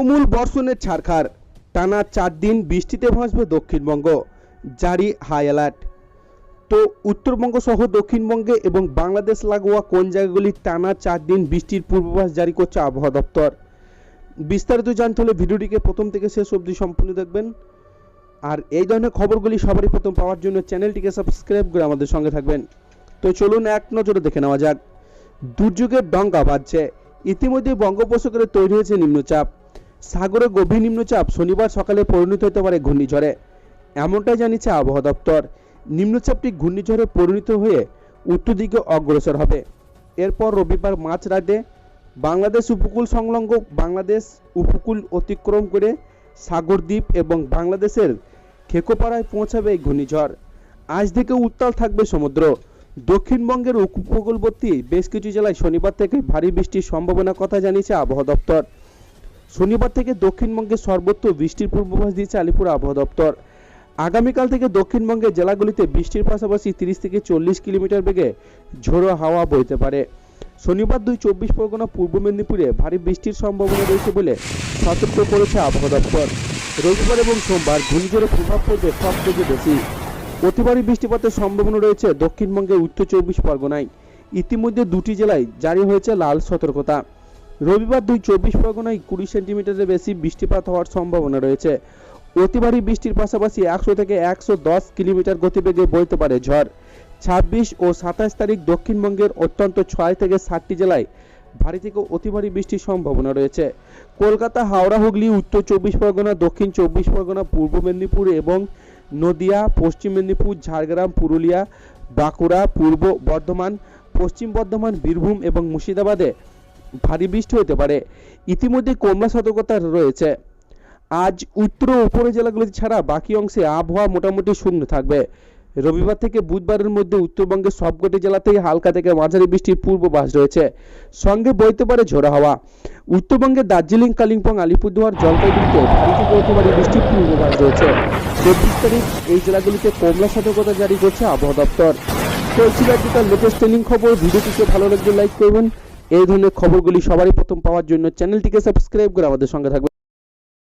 তুমুল বর্ষণের ছাড়খার। টানা চার দিন বৃষ্টিতে ভাসবে দক্ষিণবঙ্গ। জারি হাই অ্যালার্ট। তো উত্তরবঙ্গ সহ দক্ষিণবঙ্গে এবং বাংলাদেশ লাগোয়া কোন জায়গাগুলি টানা চার দিন বৃষ্টির পূর্বাভাস জারি করছে আবহাওয়া দপ্তর? বিস্তারিত জানতে হলে ভিডিওটিকে প্রথম থেকে শেষ অবধি সম্পূর্ণ দেখবেন। আর এই ধরনের খবরগুলি সবারই প্রথম পাওয়ার জন্য চ্যানেলটিকে সাবস্ক্রাইব করে আমাদের সঙ্গে থাকবেন। তো চলুন এক নজরে দেখে নেওয়া যাক। দুর্যোগের ডঙ্কা বাজছে। ইতিমধ্যে বঙ্গোপসাগরে তৈরি হয়েছে নিম্নচাপ। সাগরে গভীর নিম্নচাপ শনিবার সকালে পরিণত হতে পারে ঘূর্ণিঝড়ে। এমনটাই জানিয়েছে আবহাওয়া দপ্তর। নিম্নচাপটি ঘূর্ণিঝড়ে পরিণত হয়ে উত্তর দিকে অগ্রসর হবে। এরপর রবিবার মাঝরাতে বাংলাদেশ উপকূল সংলগ্ন বাংলাদেশ উপকূল অতিক্রম করে সাগরদ্বীপ এবং বাংলাদেশের খেকোপাড়ায় পৌঁছাবে এই ঘূর্ণিঝড়। আজ থেকে উত্তাল থাকবে সমুদ্র। দক্ষিণবঙ্গের উপকূলবর্তী বেশ কিছু জেলায় শনিবার থেকে ভারী বৃষ্টির সম্ভাবনার কথা জানিয়েছে আবহাওয়া দপ্তর। শনিবার থেকে দক্ষিণবঙ্গে সর্বত্র বৃষ্টির পূর্বাভাস দিয়েছে আলিপুর আবহাওয়া দপ্তর। আগামীকাল থেকে দক্ষিণবঙ্গের জেলাগুলিতে বৃষ্টির পাশাপাশি তিরিশ থেকে চল্লিশ কিলোমিটার বেগে ঝোড়ো হাওয়া বইতে পারে। শনিবার দুই চব্বিশ পরগনা, পূর্ব মেদিনীপুরে ভারী বৃষ্টির সম্ভাবনা রয়েছে বলে সতর্ক করেছে আবহাওয়া দপ্তর। রবিবার এবং সোমবার ঘূর্ণিঝড়ের প্রভাব পড়বে সব থেকে বেশি। অতিভারী বৃষ্টিপাতের সম্ভাবনা রয়েছে দক্ষিণবঙ্গের উত্তর চব্বিশ পরগনায়। ইতিমধ্যে দুটি জেলায় জারি হয়েছে লাল সতর্কতা। রবিবার দুই চব্বিশ পরগনায় কুড়ি সেন্টিমিটারের বেশি বৃষ্টিপাত হওয়ার সম্ভাবনা রয়েছে। অতিভারী বৃষ্টির পাশাপাশি একশো থেকে একশো দশ কিলোমিটার গতিবেগে বইতে পারে ঝড়। ছাব্বিশ ও সাতাশ তারিখ দক্ষিণবঙ্গের অত্যন্ত ছয় থেকে সাতটি জেলায় ভারী থেকে অতি ভারী বৃষ্টির সম্ভাবনা রয়েছে। কলকাতা, হাওড়া, হুগলি, উত্তর চব্বিশ পরগনা, দক্ষিণ চব্বিশ পরগনা, পূর্ব মেদিনীপুর এবং নদিয়া, পশ্চিম মেদিনীপুর, ঝাড়গ্রাম, পুরুলিয়া, বাঁকুড়া, পূর্ব বর্ধমান, পশ্চিম বর্ধমান, বীরভূম এবং মুর্শিদাবাদে ভারী বৃষ্টি হতে পারে। ইতিমধ্যে কমলা সতর্কতা রয়েছে। আজ উত্তর ও জেলাগুলি ছাড়া বাকি অংশে আবহাওয়া মোটামুটি শূন্য থাকবে। রবিবার থেকে বুধবারের মধ্যে উত্তরবঙ্গের সবকটি জেলাতেই হালকা থেকে মাঝারি বৃষ্টির পূর্বাভাস রয়েছে। সঙ্গে বইতে পারে ঝোড়ো হাওয়া। উত্তরবঙ্গের দার্জিলিং, কালিম্পং, আলিপুরদুয়ার, জলপাইগুড়িতে ভারী থেকে ভারী বৃষ্টির পূর্বাভাস রয়েছে। চব্বিশ তারিখ এই জেলাগুলিতে কমলা সতর্কতা জারি করছে আবহাওয়া দপ্তর। তো এই ছিল লেটেস্ট ট্রেনিং খবর। ভিডিওটিকে ভালো লাগলে লাইক করবেন। এই ধরনের খবরগুলি সবারই প্রথম পাওয়ার জন্য চ্যানেলটিকে সাবস্ক্রাইব করে আমাদের সঙ্গে থাকবেন।